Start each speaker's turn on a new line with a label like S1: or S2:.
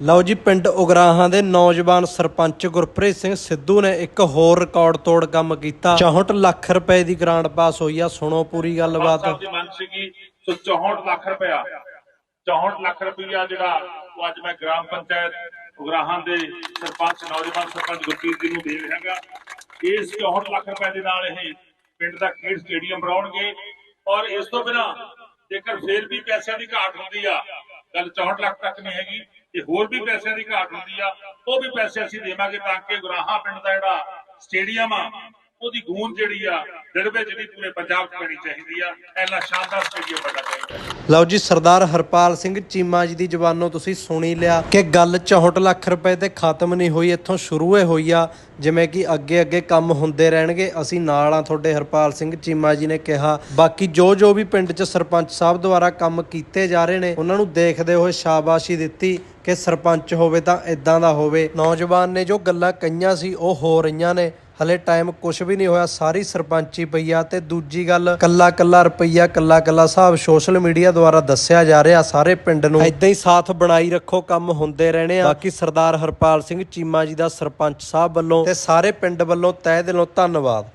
S1: ਲਓ ਜੀ, ਪਿੰਡ ਉਗਰਾਹਾਂ ਦੇ ਨੌਜਵਾਨ ਸਰਪੰਚ ਗੁਰਪ੍ਰੀਤ ਸਿੰਘ ਸਿੱਧੂ ਨੇ ਇੱਕ ਹੋਰ ਰਿਕਾਰਡ ਤੋੜ ਕੰਮ ਕੀਤਾ। 64 ਲੱਖ ਰੁਪਏ ਦੀ ਗ੍ਰਾਂਟ ਪਾਸ ਹੋਈ ਆ, ਸੁਣੋ ਪੂਰੀ ਗੱਲਬਾਤ।
S2: ਸਾਹਿਬ ਦੀ ਮੰਗ ਸੀਗੀ, ਸੋ 64 ਲੱਖ ਰੁਪਇਆ 64 ਲੱਖ ਰੁਪਇਆ ਜਿਹੜਾ ਉਹ ਅੱਜ ਮੈਂ ਗ੍ਰਾਮ ਪੰਚਾਇਤ ਉਗਰਾਹਾਂ ਦੇ ਸਰਪੰਚ, ਨੌਜਵਾਨ ਸਰਪੰਚ ਗੁਰਪ੍ਰੀਤ ਜੀ ਨੂੰ ਦੇ ਹੈਗਾ। ਇਸ 64 ਲੱਖ ਰੁਪਏ ਦੇ ਨਾਲ ਇਹ ਪਿੰਡ ਦਾ ਖੇਡ ਸਟੇਡੀਅਮ ਬਣਾਉਣਗੇ ਔਰ ਇਸ ਤੋਂ ਬਿਨਾ ਜੇਕਰ ਫੇਰ ਵੀ ਪੈਸਿਆਂ ਦੀ ਘਾਟ ਹੁੰਦੀ ਆ, ਗੱਲ 64 ਲੱਖ ਤੱਕ ਨਹੀਂ ਹੈਗੀ। ਤੇ ਹੋਰ ਵੀ ਪੈਸਿਆਂ ਦੀ ਘਾਟ ਹੁੰਦੀ ਆ, ਉਹ ਵੀ ਪੈਸੇ ਅਸੀਂ ਦੇਵਾਂਗੇ ਤਾਂ ਕਿ ਗੁਰਾਹਾ ਪਿੰਡ ਦਾ ਜਿਹੜਾ ਸਟੇਡੀਅਮ ਆ, ਉਹਦੀ ਗੂੰਜ ਜਿਹੜੀ ਆ ਦਿੜਵੇ ਜਿਹੜੀ ਪੂਰੇ ਪੰਜਾਬ 'ਚ ਪੈਣੀ ਚਾਹੀਦੀ ਆ, ਇੰਨਾ ਸ਼ਾਨਦਾਰ ਸਟੇਡੀਅਮ ਬਣਨਾ ਚਾਹੀਦਾ।
S1: ਲਓ ਜੀ, ਸਰਦਾਰ ਹਰਪਾਲ ਸਿੰਘ ਚੀਮਾ ਜੀ ਦੀ ਜ਼ਬਾਨੋਂ ਤੁਸੀਂ ਸੁਣੀ ਲਿਆ ਕਿ ਗੱਲ 64 ਲੱਖ ਰੁਪਏ ਤੇ ਖਤਮ ਨਹੀਂ ਹੋਈ, ਇੱਥੋਂ ਸ਼ੁਰੂ ਹੀ ਹੋਈ ਆ। ਜਿਵੇਂ ਕਿ ਅੱਗੇ ਅੱਗੇ ਕੰਮ ਹੁੰਦੇ ਰਹਿਣਗੇ, ਅਸੀਂ ਨਾਲ ਆ ਤੁਹਾਡੇ ਹਰਪਾਲ ਸਿੰਘ ਚੀਮਾ ਜੀ ਨੇ ਕਿਹਾ। ਬਾਕੀ ਜੋ ਜੋ ਵੀ ਪਿੰਡ 'ਚ ਸਰਪੰਚ ਸਾਹਿਬ ਦੁਆਰਾ ਕੰਮ ਕੀਤੇ ਜਾ ਰਹੇ ਨੇ, ਉਹਨਾਂ ਨੂੰ ਦੇਖਦੇ ਹੋਏ ਸ਼ਾਬਾਸ਼ੀ ਦਿੱਤੀ ਕਿ ਸਰਪੰਚ ਹੋਵੇ ਤਾਂ ਇਦਾਂ ਦਾ ਹੋਵੇ। ਨੌਜਵਾਨ ਨੇ ਜੋ ਗੱਲਾਂ ਕਹੀਆਂ ਸੀ, ਉਹ ਹੋ ਰਹੀਆਂ ਨੇ। ਹਲੇ ਟਾਈਮ ਕੁਝ ਵੀ ਨਹੀਂ ਹੋਇਆ ਸਾਰੀ ਸਰਪੰਚੀ ਪਈ ਆ ਤੇ ਦੂਜੀ ਗੱਲ ਕੱਲਾ ਕੱਲਾ ਰੁਪਈਆ ਕੱਲਾ ਕੱਲਾ ਹਿਸਾਬ ਸੋਸ਼ਲ ਮੀਡੀਆ ਦੁਆਰਾ ਦੱਸਿਆ ਜਾ ਰਿਹਾ ਸਾਰੇ ਪਿੰਡ ਨੂੰ ਇਦਾਂ ਹੀ ਸਾਥ ਬਣਾਈ ਰੱਖੋ ਕੰਮ ਹੁੰਦੇ ਰਹਿਣੇ ਆ। ਬਾਕੀ ਸਰਦਾਰ ਹਰਪਾਲ ਸਿੰਘ ਚੀਮਾ ਜੀ ਦਾ ਸਰਪੰਚ ਸਾਹਿਬ ਵੱਲੋਂ ਤੇ ਸਾਰੇ ਪਿੰਡ ਵੱਲੋਂ ਤਹਿ ਦਿਲੋਂ ਧੰਨਵਾਦ।